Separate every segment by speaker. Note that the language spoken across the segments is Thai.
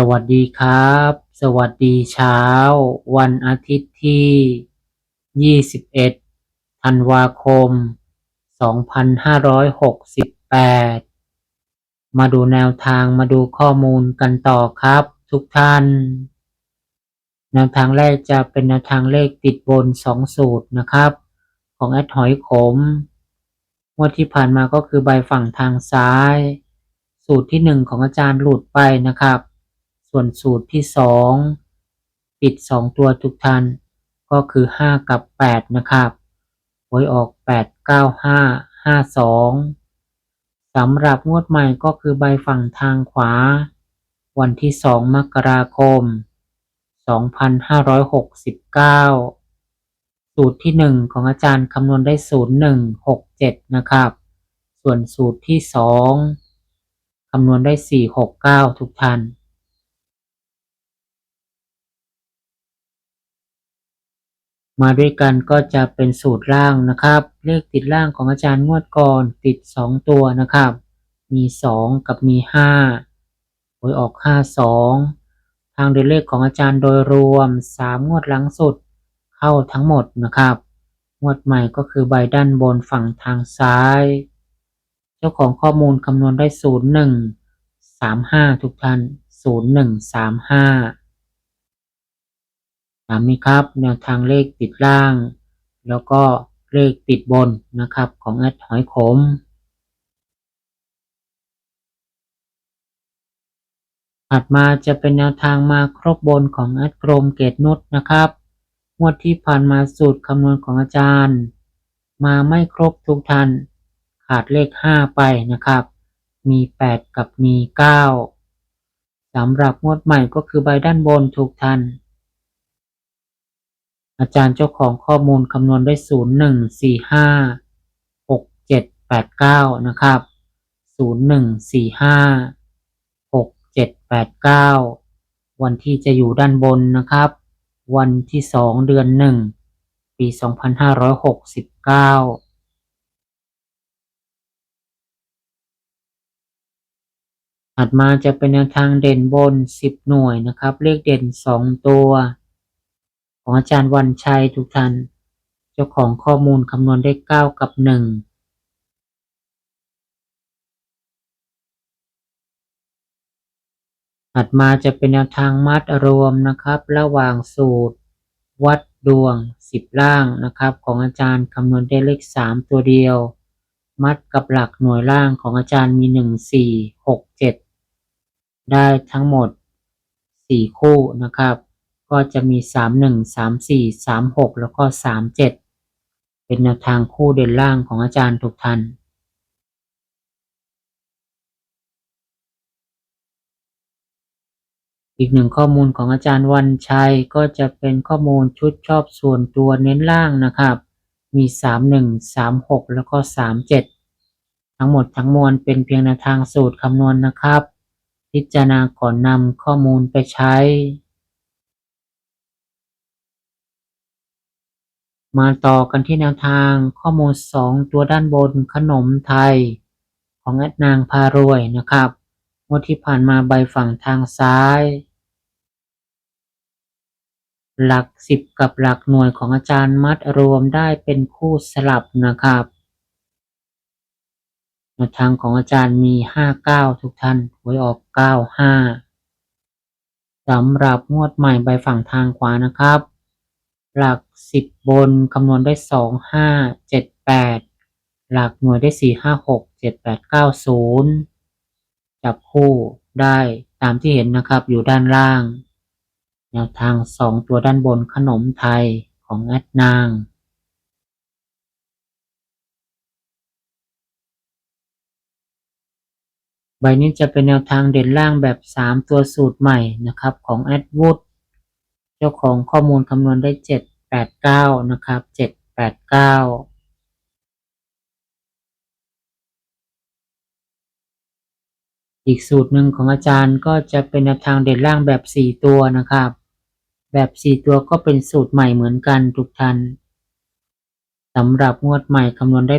Speaker 1: สวัสดีครับ สวัสดีเช้า วันอาทิตย์ที่ 21 ธันวาคม 2568 มาดูแนวทางมาดูข้อมูลกันต่อครับ ทุกท่าน แนวทางแรกจะเป็นแนวทางเลขติดบน 2 สูตรนะครับ ของแอดหอยขมงวดที่ผ่านมาก็คือใบฝั่งทางซ้าย สูตรที่ 1 ของอาจารย์หลุดไปนะครับ ส่วนสูตรที่2ติด 2 ตัวทุกท่านก็คือ 5 กับ 8 นะครับหวยออก 8 9 5 5 2สำหรับงวดใหม่ก็คือใบฝั่งทางขวา วันที่ 2 มกราคม 2569 สูตรที่ 1 ของอาจารย์คำนวณได้ 0167 นะครับ ส่วนสูตรที่ 2คำนวณได้ 469 ทุกท่าน มาด้วยกันก็จะเป็นสูตรล่างนะครับ เลขติดล่างของอาจารย์งวดก่อนติด 2 ตัวนะครับ มี 2 กับมี5หวยออก 52 ทางเดินเลขของอาจารย์โดยรวม 3 งวดหลังสุดเข้าทั้งหมดนะครับ งวดใหม่ก็คือใบด้านบนฝั่งทางซ้าย เจ้าของข้อมูลคำนวณได้ 01 35 ทุกท่าน 0135 ตามนี้ครับ แนวทางเลขติดล่าง แล้วก็เลขติดบนนะครับของแอดหอยขมถัดมาจะเป็นแนวทางมาครบบนของแอดกรมเกตนุชนะครับงวดที่ผ่านมาสูตรคำนวณของอาจารย์ มาไม่ครบทุกท่านขาดเลข 5 ไปนะครับ มี 8 กับมี 9สำหรับงวดใหม่ก็คือใบด้านบนทุกท่าน อาจารย์เจ้าของข้อมูลคำนวณได้0 1 4 5 6 7 8 9 นะครับ 0 1 4 5 6 7 8 9 วันที่จะอยู่ด้านบนนะครับ วันที่ 2 เดือน 1 ปี 2569ถัดมาจะเป็นแนวทางเด่นบน 10 หน่วยนะครับ เลขเด่น 2 ตัว ของอาจารย์วันชัยทุกท่าน เจ้าของข้อมูลคำนวณได้ 9 กับ 1ถัดมาจะเป็นแนวทางมัดรวมนะครับ ระหว่างสูตร วัดดวง 10 ล่างนะครับ ของอาจารย์คำนวณได้เลข 3 ตัวเดียว มัดกับหลักหน่วยล่างของอาจารย์มี 1 4 6 7 ได้ทั้งหมด 4 คู่นะครับ ก็จะมี 3 1 3 4 3 6 แล้วก็ 3 7 เป็นแนวทางคู่เด่นล่างของอาจารย์ทุกท่านอีกหนึ่งข้อมูลของอาจารย์วันชัยก็จะเป็นข้อมูลชุดชอบส่วนตัวเน้นล่างนะครับ มี 3 1 3 6 แล้วก็ 3 7 ทั้งหมดทั้งมวลเป็นเพียงแนวทางสูตรคำนวณนะครับ พิจารณาก่อนนำข้อมูลไปใช้ มาต่อกันที่แนวทางข้อมูล 2 ตัวด้านบนขนมไทย ของแอดนางพารวยนะครับงวดที่ผ่านมาใบฝั่งทางซ้าย หลักสิบกับหลักหน่วยของอาจารย์มัดรวมได้เป็นคู่สลับนะครับแนวทางของอาจารย์มีห้าเก้าทุกท่านหวยออกเก้าห้าสำหรับงวดใหม่ใบฝั่งทางขวานะครับ หลักสิบบนคำนวณได้สองห้าเจ็ดแปดหลักหน่วยได้สี่ห้าหกเจ็ดแปดเก้าศูนย์จับคู่ได้ตามที่เห็นนะครับอยู่ด้านล่าง แนวทางสองตัวด้านบนขนมไทยของแอดนาง ใบนี้จะเป็นแนวทางเด่นล่างแบบ 3 ตัวสูตรใหม่นะครับของแอดวูด เจ้าของข้อมูลคำนวณได้789นะครับ789อีกสูตรหนึ่งของอาจารย์ก็จะเป็นแนวทางเด่นล่างแบบ 4 ตัวนะครับ แบบ 4 ตัวก็เป็นสูตรใหม่เหมือนกันทุกท่านสำหรับงวดใหม่คำนวณได้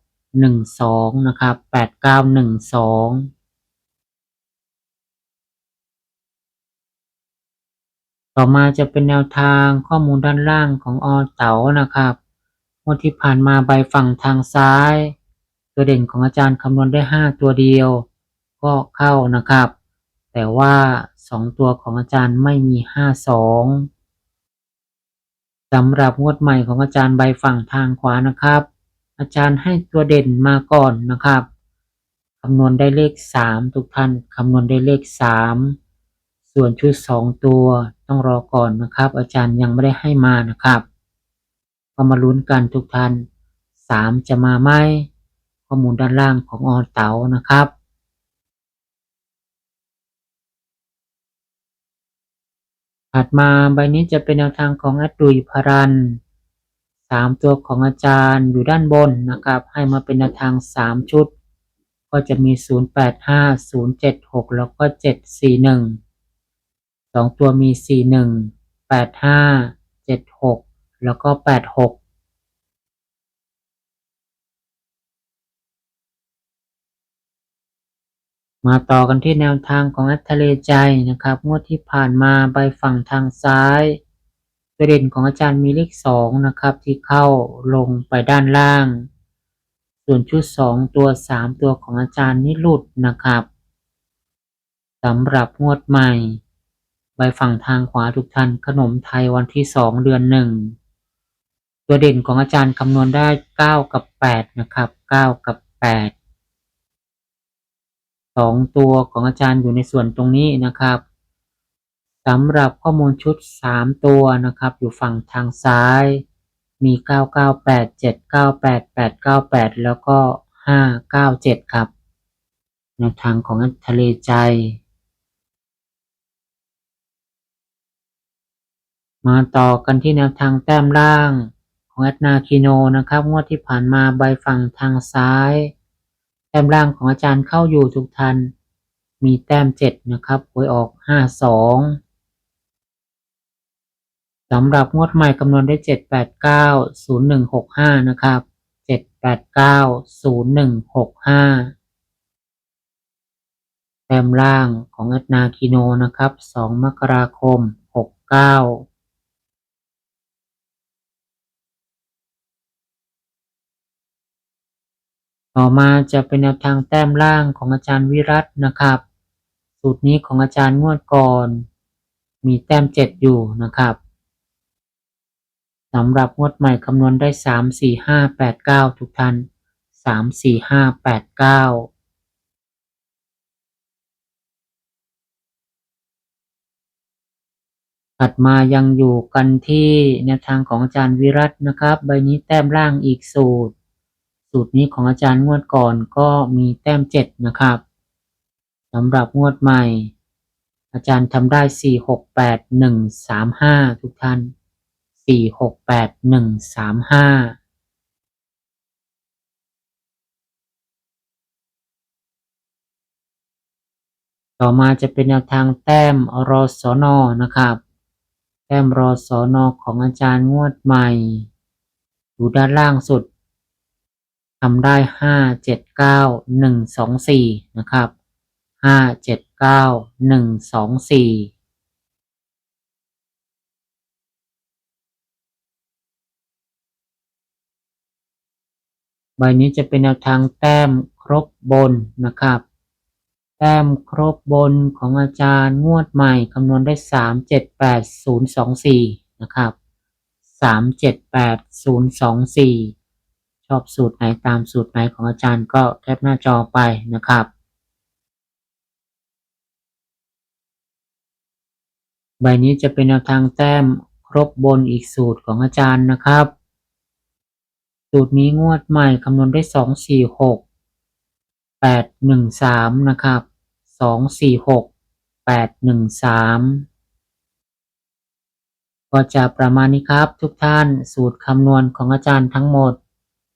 Speaker 1: 8912 นะครับ 8912 ต่อมาจะเป็นแนวทางข้อมูลด้านล่างของอเต๋านะครับงวดที่ผ่านมาใบฝั่งทางซ้าย ตัวเด่นของอาจารย์คำนวณได้ 5 ตัวเดียว ก็เข้านะครับ แต่ว่า 2 ตัวของอาจารย์ไม่มี 52สำหรับงวดใหม่ของอาจารย์ใบฝั่งทางขวานะครับ อาจารย์ให้ตัวเด่นมาก่อนนะครับคำนวณได้เลข 3 ทุกท่านคำนวณได้เลข 3 ส่วนชุด 2 ตัว ต้องรอก่อนนะครับ อาจารย์ยังไม่ได้ให้มานะครับ ก็มาลุ้นกันทุกท่าน3จะมาไหมข้อมูลด้านล่างของออเต๋านะครับถัดมาใบนี้จะเป็นแนวทางของอัดุยพรันสามตัวของอาจารย์อยู่ด้านบนนะครับ ให้มาเป็นแนวทางสามชุด ก็จะมี 085 076 แล้วก็ 741สอ งตัวมี 41 85 76 แล้วก็ 86มาต่อกันที่แนวทางของอัทะเลใจนะครับ งวดที่ผ่านมาใบฝั่งทางซ้ายตัวเด่นของอาจารย์มีเลขสองนะครับ ที่เข้าลงไปด้านล่าง ส่วนชุดสองตัวสามตัวของอาจารย์นี่หลุดนะครับสำหรับงวดใหม่ ใบฝั่งทางขวาทุกท่านขนมไทยวันที่สองเดือนหนึ่งตัวเด่นของอาจารย์คำนวณได้เก้ากับแปดนะครับเก้ากับแปดสองตัวของอาจารย์อยู่ในส่วนตรงนี้นะครับสำหรับข้อมูลชุด3ตัวนะครับ อยู่ฝั่งทางซ้าย มี998 798 898แปดแปดเก้าแปดแล้วก็597ครับแนวทางของทะเลใจ มาต่อกันที่แนวทางแต้มล่างของแอดนาคิโนนะครับ งวดที่ผ่านมาใบฝั่งทางซ้าย แต้มล่างของอาจารย์เข้าอยู่ทุกทัน มีแต้ม7นะครับหวยออก52สองสำหรับงวดใหม่คำนวณได้เจ็ดแปดเก้าศูนย์หนึ่งหกห้านะครับเจ็ดแปดเก้าศูนย์หนึ่งหกห้าแต้มล่างของอัตนาคิโนนะครับสองมกราคมหกเก้า ต่อมาจะเป็นแนวทางแต้มล่างของอาจารย์วิรัตนะครับ สูตรนี้ของอาจารย์งวดก่อน มีแต้มเจ็ดอยู่นะครับสำหรับงวดใหม่คำนวณได้สามสี่ห้าแปดเก้าทุกท่านสามสี่ห้าแปดเก้าถัดมายังอยู่กันที่แนวทางของอาจารย์วิรัตนะครับ ใบนี้แต้มล่างอีกสูตร สูตรนี้ของอาจารย์งวดก่อนก็มีแต้มเจ็ดนะครับสำหรับงวดใหม่ อาจารย์ทำได้สี่หกแปดหนึ่งสามห้าทุกท่านสี่หกแปดหนึ่งสามห้าต่อมาจะเป็นแนวทางแต้มรอสอนอนะครับ แต้มรอสอนอของอาจารย์งวดใหม่ อยู่ด้านล่างสุด ทำได้ห้าเจ็ดเก้าหนึ่งสองสี่นะครับห้าเจ็ดเก้าหนึ่งสองสี่ใบนี้จะเป็นแนวทางแต้มครบบนนะครับ แต้มครบบนของอาจารย์งวดใหม่คำนวณได้สามเจ็ดแปดศูนย์สองสี่นะครับสามเจ็ดแปดศูนย์สองสี่ ชอบสูตรไหนตามสูตรไหนของอาจารย์ก็แคปหน้าจอไปนะครับ ใบนี้จะเป็นแนวทางแต้มครบบนอีกสูตรของอาจารย์นะครับ สูตรนี้งวดใหม่คำนวณได้สองสี่หกแปดหนึ่งสามนะครับสองสี่หกแปดหนึ่งสามก็จะประมาณนี้ครับทุกท่านสูตรคำนวณของอาจารย์ทั้งหมด